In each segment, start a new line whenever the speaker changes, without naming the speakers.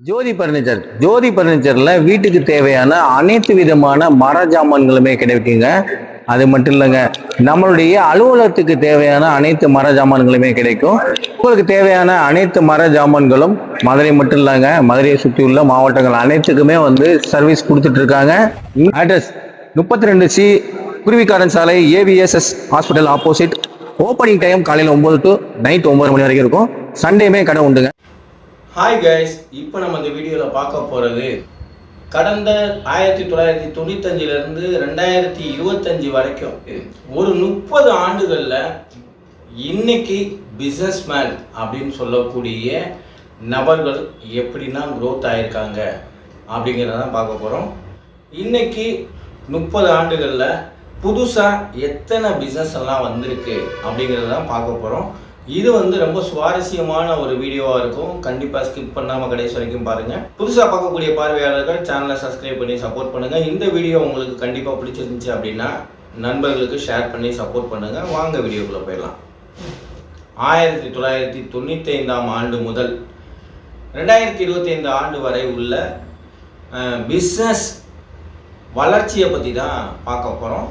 ஜோதி furniture ஜோதி பர்னிச்சர்ல வீட்டுக்கு தேவையான அனைத்து விதமான மர ஜாமான்களுமே கிடைக்குங்க. அது மட்டும் இல்லைங்க நம்மளுடைய அலுவலகத்துக்கு தேவையான அனைத்து மர ஜாமான்களுமே கிடைக்கும். உங்களுக்கு தேவையான அனைத்து மர ஜாமான்களும் மதுரை மட்டும் இல்லைங்க மதுரையை சுற்றி உள்ள மாவட்டங்கள் அனைத்துக்குமே வந்து சர்வீஸ் கொடுத்துட்டு இருக்காங்க அட்ரஸ் முப்பத்தி ரெண்டு C Kuruvikkaran Salai AVSS hospital opposite opening time காலையில் ஒம்பது டு நைட் ஒம்பது மணி வரைக்கும் இருக்கும். சண்டேமே கடை உண்டுங்க.
ஹாய் கைஸ் இப்போ நம்ம இந்த வீடியோவில் பார்க்க போகிறது கடந்த ஆயிரத்தி தொள்ளாயிரத்தி தொண்ணூத்தஞ்சிலேருந்து ரெண்டாயிரத்தி இருபத்தஞ்சி வரைக்கும் ஒரு முப்பது ஆண்டுகளில் இன்னைக்கு பிஸ்னஸ் மேன் அப்படின்னு சொல்லக்கூடிய நபர்கள் எப்படின்னா குரோத் ஆகிருக்காங்க அப்படிங்கிறதான் பார்க்க போகிறோம் இன்னைக்கு முப்பது ஆண்டுகளில் புதுசாக எத்தனை பிஸ்னஸ் எல்லாம் வந்திருக்கு அப்படிங்கிறத தான் பார்க்க போகிறோம் இது வந்து ரொம்ப சுவாரஸ்யமான ஒரு வீடியோவாக இருக்கும். கண்டிப்பாக ஸ்கிப் பண்ணாமல் கடைசி வரைக்கும் பாருங்கள் புதுசாக பார்க்கக்கூடிய பார்வையாளர்கள் சேனலை சப்ஸ்கிரைப் பண்ணி சப்போர்ட் பண்ணுங்கள் இந்த வீடியோ உங்களுக்கு கண்டிப்பாக பிடிச்சிருந்துச்சு அப்படின்னா நண்பர்களுக்கு ஷேர் பண்ணி சப்போர்ட் பண்ணுங்கள் வாங்க வீடியோக்குள்ளே போயிடலாம். ஆயிரத்தி தொள்ளாயிரத்தி தொண்ணூற்றி ஐந்தாம் ஆண்டு முதல் ரெண்டாயிரத்தி இருபத்தி ஐந்து ஆண்டு வரை உள்ள பிஸ்னஸ் வளர்ச்சியை பற்றி தான் பார்க்க போகிறோம்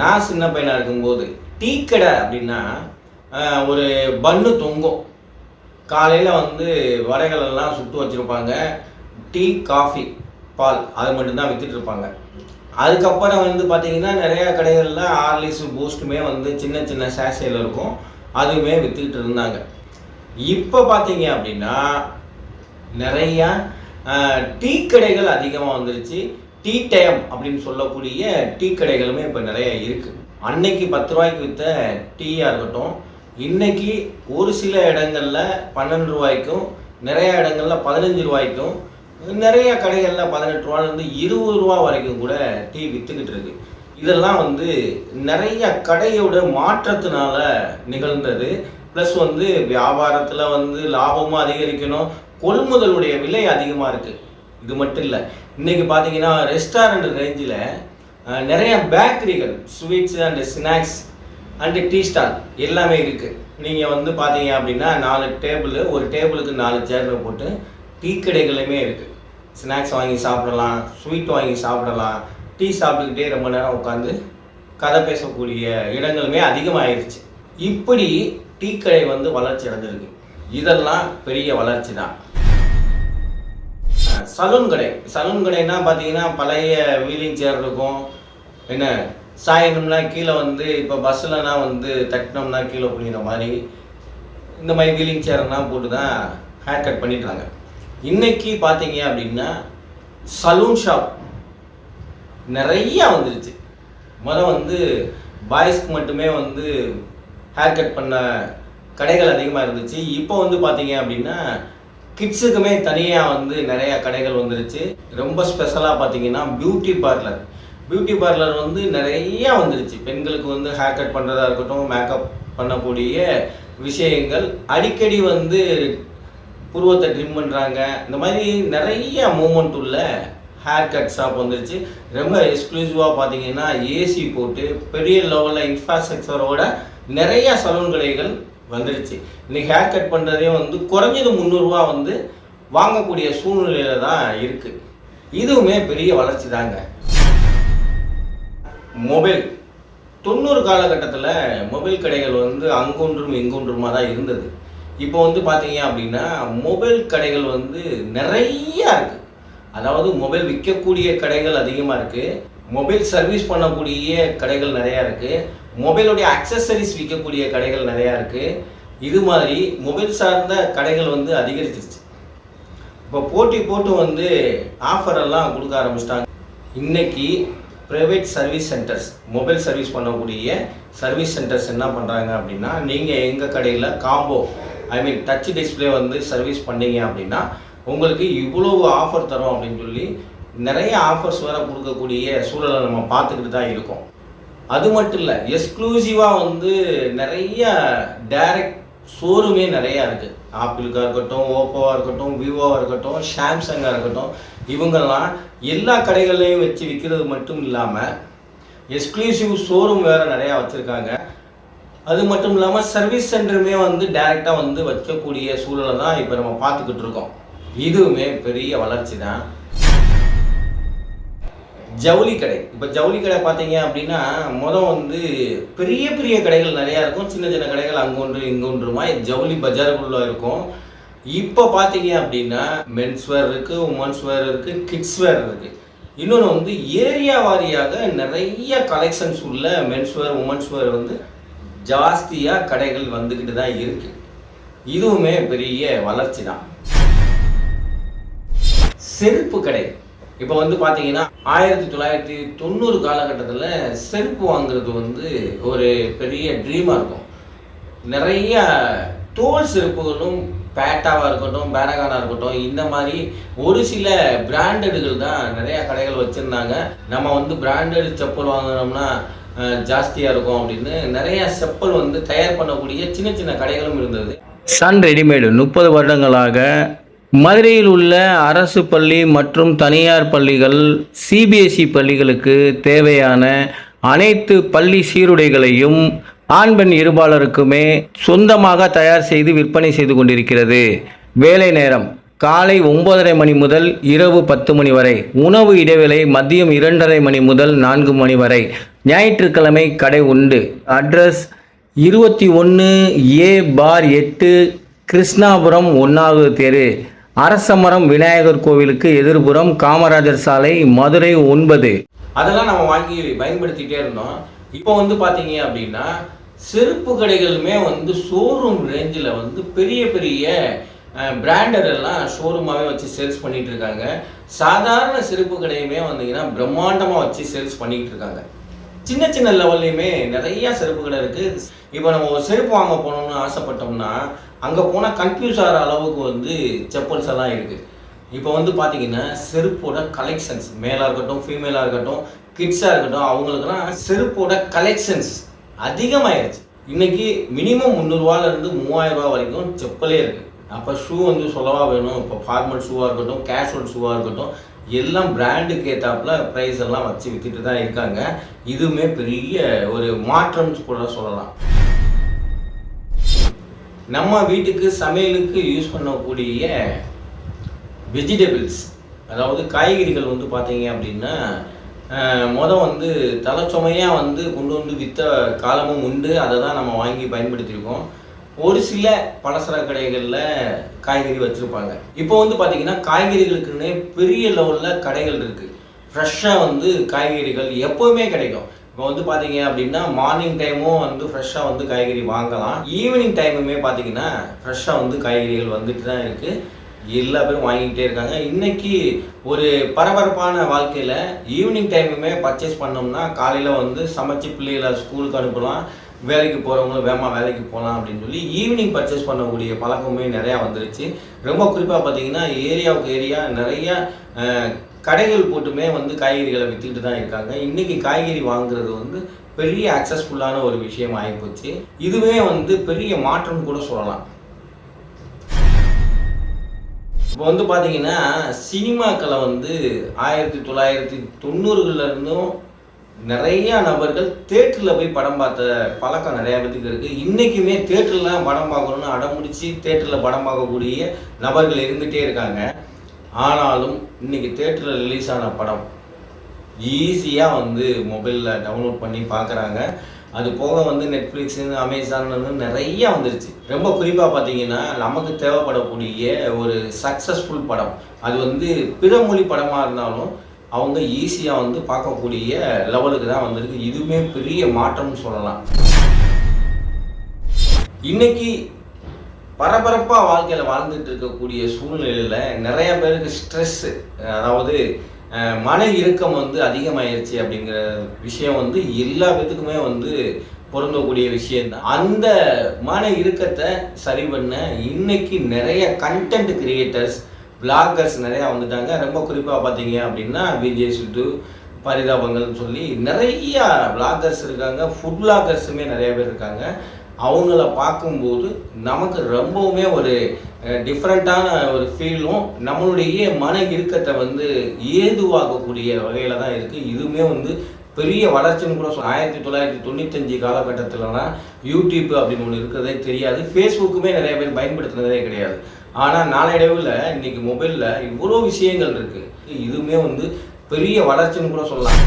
நான் சின்ன பையனாக இருக்கும்போது டீ கடை அப்படின்னா ஒரு பன்னு தொங்கும். காலையில் வந்து வடைகள் எல்லாம் சுட்டு வச்சுருப்பாங்க. டீ காஃபி பால் அது மட்டும்தான் விற்றுட்ருப்பாங்க இருப்பாங்க. அதுக்கப்புறம் வந்து பார்த்தீங்கன்னா நிறையா கடைகளில் ஆர்லிஸ் பூஸ்ட்டுமே வந்து சின்ன சின்ன சேஷையில் இருக்கும். அதுவுமே விற்றுக்கிட்டு இருந்தாங்க. இப்போ பார்த்தீங்க அப்படின்னா நிறையா டீ கடைகள் அதிகமாக வந்துருச்சு. டீ டைம் அப்படின்னு சொல்லக்கூடிய டீ கடைகளுமே இப்போ நிறைய இருக்குது அன்னைக்கு பத்து ரூபாய்க்கு விற்ற டீயாக இருக்கட்டும் இன்னைக்கு ஒரு சில இடங்கள்ல பன்னெண்டு ரூபாய்க்கும் நிறைய இடங்கள்ல பதினஞ்சு ரூபாய்க்கும் நிறைய கடைகளில் பதினெட்டு ரூபாயிலிருந்து இருபது ரூபா வரைக்கும் கூட டீ வித்துக்கிட்டு இருக்கு. இதெல்லாம் வந்து நிறைய கடையோட மாற்றத்தினால நிகழ்ந்தது. ப்ளஸ் வந்து வியாபாரத்தில் வந்து லாபமும் அதிகரிக்கணும். கொள்முதலுடைய விலை அதிகமாக இருக்குது இது மட்டும் இல்லை இன்றைக்கி பார்த்தீங்கன்னா ரெஸ்டாரண்ட் ரேஞ்சில் நிறைய பேக்கரிகள் sweets and snacks and tea stall எல்லாமே இருக்குது நீங்கள் வந்து பார்த்தீங்க அப்படின்னா நாலு டேபிள் ஒரு டேபிளுக்கு நாலு சேர் போட்டு டீ கடைகளுமே இருக்குது ஸ்நாக்ஸ் வாங்கி சாப்பிடலாம் ஸ்வீட் வாங்கி சாப்பிடலாம் டீ சாப்பிட்டுக்கிட்டே ரொம்ப நேரம் உட்காந்து கதை பேசக்கூடிய இடங்களுமே அதிகமாகிருச்சு இப்படி டீ கடை வந்து வளர்ச்சி அடைஞ்சிருக்கு. இதெல்லாம் பெரிய வளர்ச்சி தான். சலூன் கடை. சலூன் கடைன்னா பார்த்தீங்கன்னா பழைய வீலிங் சேர் இருக்கும். என்ன? சாயணும்னா கீழே வந்து இப்போ பஸ்ஸில்னா வந்து தட்டினோம்னா கீழே புளிகிற மாதிரி இந்த மாதிரி வீலிங் சேர்லாம் போட்டு தான் ஹேர் கட் பண்ணிடுறாங்க இன்னைக்கு பார்த்தீங்க அப்படின்னா சலூன் ஷாப் நிறையா வந்துருச்சு. முதல் வந்து பாய்ஸ்க்கு மட்டுமே வந்து ஹேர் கட் பண்ண கடைகள் அதிகமாக இருந்துச்சு. இப்போ வந்து பார்த்தீங்க அப்படின்னா கிட்ஸுக்குமே தனியாக வந்து நிறையா கடைகள் வந்துருச்சு. ரொம்ப ஸ்பெஷலாக பார்த்தீங்கன்னா பியூட்டி பார்லர் பியூட்டி பார்லர் வந்து நிறைய வந்துருச்சு. பெண்களுக்கு வந்து ஹேர் கட் பண்ணுறதா இருக்கட்டும் மேக்கப் பண்ணக்கூடிய விஷயங்கள். அடிக்கடி வந்து புருவத்தை ட்ரிம் பண்ணுறாங்க இந்த மாதிரி நிறைய மூமெண்ட் உள்ள ஹேர் கட் ஷாப் வந்துருச்சு. ரொம்ப எக்ஸ்க்ளூசிவாக பார்த்தீங்கன்னா ஏசி போட்டு பெரிய லெவலில் இன்ஃப்ராஸ்ட்ரக்சரோட நிறைய சலூன் கடைகள் வந்துருச்சு. இன்னைக்கு ஹேர் கட் பண்ணுறதே வந்து குறைஞ்சது முந்நூறுரூவா வந்து வாங்கக்கூடிய சூழ்நிலையில தான் இருக்குது இதுவுமே பெரிய வளர்ச்சி தாங்க. மொபைல். தொண்ணூறு காலகட்டத்தில் மொபைல் கடைகள் வந்து அங்கொன்றும் எங்கொன்றுமாக தான் இருந்தது. இப்போ வந்து பார்த்தீங்க அப்படின்னா மொபைல் கடைகள் வந்து நிறையா இருக்குது அதாவது மொபைல் விற்கக்கூடிய கடைகள் அதிகமாக இருக்குது மொபைல் சர்வீஸ் பண்ணக்கூடிய கடைகள் நிறையா இருக்குது மொபைலுடைய அக்சசரிஸ் விற்கக்கூடிய கடைகள் நிறையா இருக்குது இது மாதிரி மொபைல் சார்ந்த கடைகள் வந்து அதிகரிச்சிருச்சு. இப்போ போட்டி போட்டு வந்து ஆஃபர் எல்லாம் கொடுக்க ஆரம்பிச்சிட்டாங்க. இன்னைக்கு private service centres mobile service பண்ணக்கூடிய சர்வீஸ் சென்டர்ஸ் என்ன பண்ணுறாங்க அப்படின்னா நீங்கள் எங்கள் கடையில் combo I mean touch display வந்து சர்வீஸ் பண்ணீங்க அப்படின்னா உங்களுக்கு இவ்வளவு ஆஃபர் தரும் அப்படின்னு சொல்லி நிறைய ஆஃபர்ஸ் வேறு கொடுக்கக்கூடிய சூழலை நம்ம பார்த்துக்கிட்டு தான் இருக்கோம். அது மட்டும் இல்லை எக்ஸ்க்ளூசிவாக வந்து நிறைய டைரக்ட் ஷோரூமே நிறையா இருக்குது ஆப்பிளுக்காக இருக்கட்டும் ஓப்போவாக இருக்கட்டும் விவோவாக இருக்கட்டும் சாம்சங்காக இருக்கட்டும் இவங்கெல்லாம் எல்லா கடைகள்லையும் வச்சு விற்கிறது மட்டும் இல்லாமல் எக்ஸ்க்ளூசிவ் ஷோரூம் வேறு நிறையா வச்சுருக்காங்க. அது மட்டும் இல்லாமல் சர்வீஸ் சென்டருமே வந்து டைரெக்டாக வந்து வைக்கக்கூடிய சூழலை தான் இப்போ நம்ம பார்த்துக்கிட்டு இருக்கோம். இதுவுமே பெரிய வளர்ச்சி தான். ஜவுளி கடை. இப்போ ஜவுளி கடை பார்த்தீங்க அப்படின்னா மொதல் வந்து பெரிய பெரிய கடைகள் நிறையா இருக்கும். சின்ன சின்ன கடைகள் அங்கொன்று இங்கொன்றுமா ஜவுளி பஜாருக்குள்ளே இருக்கும். இப்போ பார்த்தீங்க அப்படின்னா மென்ஸ் வேர் இருக்குது உமன்ஸ் வேர் இருக்குது கிட்ஸ் வேர் இருக்குது இன்னொன்று வந்து ஏரியா வாரியாக நிறைய கலெக்ஷன்ஸ் உள்ள மென்ஸ் வேர் உமன்ஸ் வேர் வந்து ஜாஸ்தியாக கடைகள் வந்துக்கிட்டு தான் இருக்குது இதுவுமே பெரிய வளர்ச்சி தான். செருப்பு கடை. இப்போ வந்து பார்த்தீங்கன்னா ஆயிரத்தி தொள்ளாயிரத்தி தொண்ணூறு காலகட்டத்தில் செருப்பு வாங்குறது வந்து ஒரு பெரிய ட்ரீமாக இருக்கும். நிறைய தோல் செருப்புகளும் பேட்டாவாக இருக்கட்டும் பேரகானாக இருக்கட்டும் இந்த மாதிரி ஒரு சில பிராண்டடுகள் தான் நிறைய கடைகள் வச்சுருந்தாங்க. நம்ம வந்து பிராண்டட் செப்பல் வாங்கினோம்னா ஜாஸ்தியாக இருக்கும் அப்படின்னு நிறைய செப்பல் வந்து தயார் பண்ணக்கூடிய சின்ன சின்ன கடைகளும் இருந்தது.
சன் ரெடிமேடு முப்பது வருடங்களாக மதுரையில் உள்ள அரசு பள்ளி மற்றும் தனியார் பள்ளிகள் சிபிஎஸ்இ பள்ளிகளுக்கு தேவையான அனைத்து பள்ளி சீருடைகளையும் ஆண் பெண் இருபாலருக்குமே சொந்தமாக தயார் செய்து விற்பனை செய்து கொண்டிருக்கிறது. வேலை நேரம். காலை ஒன்பதரை மணி முதல் இரவு பத்து மணி வரை. உணவு இடைவேளை மதியம் இரண்டரை மணி முதல் நான்கு மணி வரை. ஞாயிற்றுக்கிழமை கடை உண்டு. அட்ரஸ் இருபத்தி ஒன்று ஏ பார் எட்டு கிருஷ்ணாபுரம் ஒன்றாவது தெரு. அரசமரம் விநாயகர் கோவிலுக்கு எதிர்புறம் காமராஜர் சாலை மதுரை ஒன்பது.
அதெல்லாம் நம்ம வாங்கி பயன்படுத்திட்டே இருந்தோம். இப்போ வந்து பார்த்தீங்க அப்படின்னா செருப்பு கடைகளுமே வந்து ஷோரூம் ரேஞ்சில் வந்து பெரிய பெரிய பிராண்டர் எல்லாம் ஷோரூமாகவே வச்சு சேல்ஸ் பண்ணிட்டு இருக்காங்க. சாதாரண செருப்பு கடையுமே வந்தீங்கன்னா பிரம்மாண்டமாக வச்சு சேல்ஸ் பண்ணிகிட்டு இருக்காங்க. சின்ன சின்ன லெவல்லையுமே நிறைய செருப்பு கடை இருக்குது இப்போ நம்ம ஒரு செருப்பு வாங்க போகணும்னு ஆசைப்பட்டோம்னா அங்கே போனால் கன்ஃபியூஸ் ஆகிற அளவுக்கு வந்து செப்பல்ஸ் எல்லாம் இருக்குது இப்போ வந்து பார்த்தீங்கன்னா செருப்போட கலெக்ஷன்ஸ் மேலாக இருக்கட்டும் ஃபீமேலாக இருக்கட்டும் கிட்ஸாக இருக்கட்டும் அவங்களுக்குலாம் செருப்போட கலெக்ஷன்ஸ் அதிகமாயிருச்சு. இன்னைக்கு மினிமம் முந்நூறுவாலேருந்து மூவாயிரம் வரைக்கும் செப்பலே இருக்குது அப்போ ஷூ வந்து சொல்லவா வேணும்? இப்போ ஃபார்மல் ஷூவாக இருக்கட்டும் கேஷுவல் ஷூவாக இருக்கட்டும் எல்லாம் பிராண்டுக்கு ஏற்றாப்புல ப்ரைஸ் எல்லாம் வச்சு வித்துட்டு தான் இருக்காங்க. இதுவுமே பெரிய ஒரு மாற்றம்னு கூட சொல்லலாம். நம்ம வீட்டுக்கு சமையலுக்கு யூஸ் பண்ணக்கூடிய வெஜிடபிள்ஸ் அதாவது காய்கறிகள் வந்து பார்த்தீங்க அப்படின்னா மொதல் வந்து தலைச்சுமையாக வந்து கொண்டு வந்து விற்ற காலமும் உண்டு. அதை தான் நம்ம வாங்கி பயன்படுத்தியிருக்கோம். ஒரு சில பலசர கடைகளில் காய்கறி வச்சுருப்பாங்க. இப்போ வந்து பார்த்தீங்கன்னா காய்கறிகளுக்குன்னே பெரிய லெவலில் கடைகள் இருக்குது ஃப்ரெஷ்ஷாக வந்து காய்கறிகள் எப்போவுமே கிடைக்கும். இப்போ வந்து பார்த்தீங்க அப்படின்னா மார்னிங் டைமும் வந்து ஃப்ரெஷ்ஷாக வந்து காய்கறி வாங்கலாம். ஈவினிங் டைமுமே பார்த்தீங்கன்னா ஃப்ரெஷ்ஷாக வந்து காய்கறிகள் வந்துட்டு தான் இருக்குது எல்லா பேரும் வாங்கிக்கிட்டே இருக்காங்க. இன்னைக்கு ஒரு பரபரப்பான வாழ்க்கையில் ஈவினிங் டைமுமே பர்ச்சேஸ் பண்ணோம்னா காலையில் வந்து சமைச்சு பிள்ளைகளை ஸ்கூலுக்கு அனுப்பலாம். வேலைக்கு போகிறவங்களும் வேகமாக வேலைக்கு போகலாம் அப்படின்னு சொல்லி ஈவினிங் பர்ச்சேஸ் பண்ணக்கூடிய பழக்கமே நிறையா வந்துருச்சு. ரொம்ப குறிப்பாக பார்த்தீங்கன்னா ஏரியாவுக்கு ஏரியா நிறையா கடைகள் போட்டுமே வந்து காய்கறிகளை விற்றுக்கிட்டு தான் இருக்காங்க. இன்னைக்கு காய்கறி வாங்குறது வந்து பெரிய அக்சஸ்ஃபுல்லான ஒரு விஷயம் ஆகிப்போச்சு இதுவே வந்து பெரிய மாற்றம் கூட சொல்லலாம். இப்போ வந்து பார்த்தீங்கன்னா சினிமாக்களை வந்து ஆயிரத்தி தொள்ளாயிரத்தி தொண்ணூறுகள்ல இருந்தும் நபர்கள் தேட்டரில் போய் படம் பார்த்த பழக்கம் நிறைய பேத்துக்கு இருக்குது இன்றைக்குமே தேட்டரில் படம் பார்க்கணும்னு அடம்பிடிச்சு தேட்டரில் படம் பார்க்கக்கூடிய நபர்கள் இருந்துகிட்டே இருக்காங்க. ஆனாலும் இன்னைக்கு தேட்டரில் ரிலீஸ் ஆன படம் ஈஸியாக வந்து மொபைலில் டவுன்லோட் பண்ணி பார்க்குறாங்க அது போக வந்து நெட்ஃப்ளிக்ஸு அமேசான் நிறைய வந்துருச்சு. ரொம்ப குறிப்பாக பார்த்தீங்கன்னா நமக்கு தேவைப்படக்கூடிய ஒரு சக்ஸஸ்ஃபுல் படம். அது வந்து பிற மொழி படமாக இருந்தாலும் அவங்க ஈஸியாக வந்து பார்க்கக்கூடிய லெவலுக்கு தான் வந்திருக்கு. இதுவுமே பெரிய மாற்றம்னு சொல்லலாம். இன்னைக்கு பரபரப்பாக வாழ்க்கையில் வாழ்ந்துட்டு இருக்கக்கூடிய சூழ்நிலையில் நிறைய பேருக்கு ஸ்ட்ரெஸ்ஸு அதாவது மன இறுக்கம் வந்து அதிகமாயிருச்சு அப்படிங்கிற விஷயம் வந்து எல்லா பேத்துக்குமே வந்து பொருந்தக்கூடிய விஷயம்தான். அந்த மன இறுக்கத்தை சரி பண்ண இன்னைக்கு நிறைய கண்டென்ட் கிரியேட்டர்ஸ் பிளாகர்ஸ் நிறையா வந்துட்டாங்க. ரொம்ப குறிப்பாக பார்த்தீங்க அப்படின்னா விஜய் சுட்டு பரிதாபங்கள்னு சொல்லி நிறைய பிளாகர்ஸ் இருக்காங்க. ஃபுட் பிளாகர்ஸுமே நிறைய பேர் இருக்காங்க. அவங்கள பார்க்கும்போது நமக்கு ரொம்பவுமே ஒரு டிஃப்ரெண்ட்டான ஒரு ஃபீலும் நம்மளுடைய மன இறுக்கத்தை வந்து ஏதுவாகக்கூடிய வகையில் தான் இருக்குது இதுவுமே வந்து பெரிய வளர்ச்சின்னு கூட சொல்லலாம். ஆயிரத்தி தொள்ளாயிரத்தி தொண்ணூத்தஞ்சு காலகட்டத்திலலாம் யூடியூப் அப்படின்னு ஒன்று இருக்கிறதே தெரியாது. ஃபேஸ்புக்குமே நிறைய பேர் பயன்படுத்துனதே கிடையாது. ஆனால் நாளடைவில் இன்னைக்கு மொபைலில் இவ்வளோ விஷயங்கள் இருக்குது இதுவுமே வந்து பெரிய வளர்ச்சின்னு கூட சொல்லலாம்.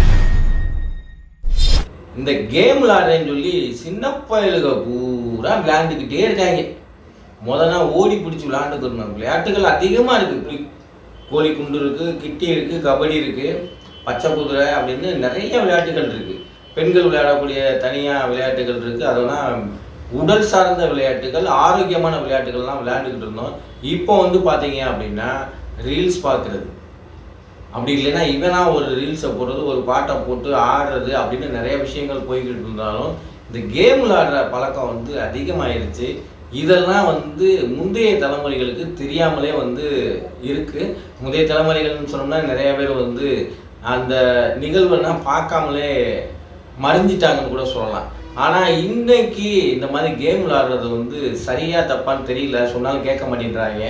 இந்த கேம் விளாடுறேன்னு சொல்லி சின்ன பயலுக பூரா விளையாண்டுக்கிட்டே இருக்காங்க. முதல்ல ஓடி பிடிச்சி விளையாண்டுக்கணும் விளையாட்டுகள் அதிகமாக இருக்குது கோழி குண்டு இருக்குது கிட்டி இருக்குது கபடி இருக்குது பச்சை குதிரை அப்படின்னு நிறைய விளையாட்டுகள் இருக்குது பெண்கள் விளையாடக்கூடிய தனியாக விளையாட்டுகள் இருக்குது அதெல்லாம் உடல் சார்ந்த விளையாட்டுகள் ஆரோக்கியமான விளையாட்டுகள்லாம் விளையாண்டுக்கிட்டு இருந்தோம். இப்போ வந்து பார்த்தீங்க அப்படின்னா ரீல்ஸ் பார்க்குறது. அப்படி இல்லைன்னா இவனா ஒரு ரீல்ஸை போடுறது ஒரு பாட்டை போட்டு ஆடுறது அப்படின்னு நிறைய விஷயங்கள் போய்கிட்டு இருந்தாலும் இந்த கேம் விளாடுற பழக்கம் வந்து அதிகமாயிருச்சு. இதெல்லாம் வந்து முந்தைய தலைமுறைகளுக்கு தெரியாமலே வந்து இருக்கு. முந்தைய தலைமுறைகள்னு சொன்னோம்னா நிறைய பேர் வந்து அந்த நிகழ்வெல்லாம் பார்க்காமலே மறைஞ்சிட்டாங்கன்னு கூட சொல்லலாம். ஆனால் இன்னைக்கு இந்த மாதிரி கேம் விளாடுறது வந்து சரியா தப்பான்னு தெரியல. சொன்னாலும் கேட்க மாட்டேன்றாங்க.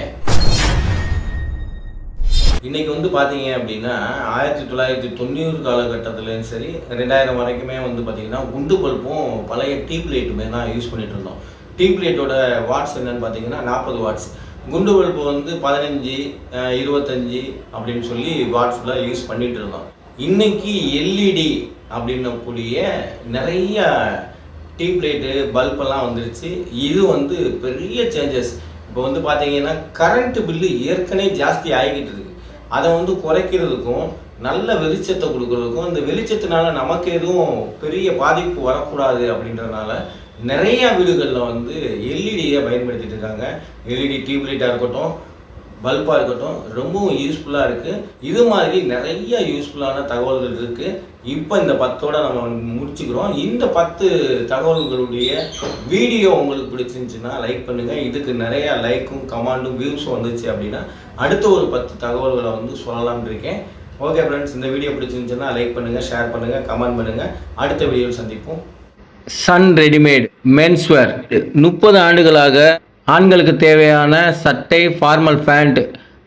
இன்னைக்கு வந்து பார்த்தீங்க அப்படின்னா ஆயிரத்தி தொள்ளாயிரத்தி தொண்ணூறு காலகட்டத்துலேயும் சரி ரெண்டாயிரம் வரைக்குமே வந்து பார்த்தீங்கன்னா குண்டு பல்பும் பழைய டீப் லைட்டுமே தான் யூஸ் பண்ணிட்டு இருந்தோம். டீப் லைட்டோட வாட்ஸ் என்னன்னு பார்த்தீங்கன்னா நாற்பது வாட்ஸ் குண்டு பல்பு வந்து பதினஞ்சு இருபத்தஞ்சி இருபத்தஞ்சு அப்படின்னு சொல்லி வாட்ஸில் யூஸ் பண்ணிட்டு இருந்தோம். இன்னைக்கு எல்இடி அப்படின்னக்கூடிய நிறைய டீப் லைட்டு பல்பெல்லாம் வந்துருச்சு. இது வந்து பெரிய சேஞ்சஸ் இப்போ வந்து பார்த்தீங்கன்னா கரண்ட் பில்லு ஏற்கனவே ஜாஸ்தி ஆகிக்கிட்டு இருக்கு. அதை வந்து குறைக்கிறதுக்கும் நல்ல வெளிச்சத்தை கொடுக்கறதுக்கும் இந்த வெளிச்சத்தினால நமக்கு எதுவும் பெரிய பாதிப்பு வரக்கூடாது அப்படின்றதுனால நிறைய வீடுகளில் வந்து எல்இடியை பயன்படுத்திட்டு இருக்காங்க. எல்இடி டியூப்லைட்டாக இருக்கட்டும் பல்பாக இருக்கட்டும் ரொம்பவும் யூஸ்ஃபுல்லாக இருக்குது இது மாதிரி நிறைய யூஸ்ஃபுல்லான தகவல்கள் இருக்குது இப்போ இந்த பத்தோட நம்ம முடிச்சுக்கிறோம். இந்த பத்து தகவல்களுடைய வீடியோ உங்களுக்கு பிடிச்சிருந்துச்சுன்னா லைக் பண்ணுங்கள் இதுக்கு நிறையா லைக்கும் கமாண்டும் வியூஸும் வந்துச்சு அப்படின்னா அடுத்த ஒரு பத்து தகவல்களை வந்து சொல்லலான் இருக்கேன். ஓகே ஃப்ரெண்ட்ஸ் இந்த வீடியோ பிடிச்சிருந்துச்சுன்னா லைக் பண்ணுங்கள் ஷேர் பண்ணுங்கள் கமெண்ட் பண்ணுங்கள் அடுத்த வீடியோவில் சந்திப்போம்.
சன் ரெடிமேட் மென்ஸ்வேர் முப்பது ஆண்டுகளாக ஆண்களுக்கு தேவையான சட்டை ஃபார்மல் பேண்ட்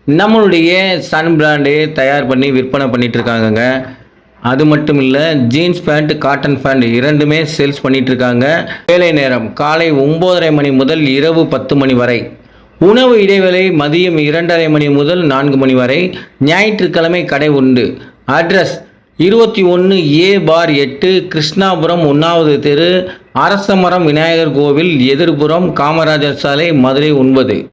நம்மளுடைய சன் பிராண்டே தயார் பண்ணி விற்பனை பண்ணிகிட்ருக்காங்கங்க அது மட்டும் இல்லை ஜீன்ஸ் பேண்ட் காட்டன் பேண்ட் இரண்டுமே சேல்ஸ் பண்ணிகிட்ருக்காங்க வேலை நேரம் காலை ஒம்போதரை மணி முதல் இரவு பத்து மணி வரை. உணவு இடைவேளை மதியம் இரண்டரை மணி முதல் நான்கு மணி வரை. ஞாயிற்றுக்கிழமை கடை உண்டு. அட்ரஸ் இருபத்தி ஒன்று ஏ பார் எட்டு கிருஷ்ணாபுரம் ஒன்றாவது தெரு அரசமரம் விநாயகர் கோவில் எதிர்புறம் காமராஜர் சாலை மதுரை ஒன்பது.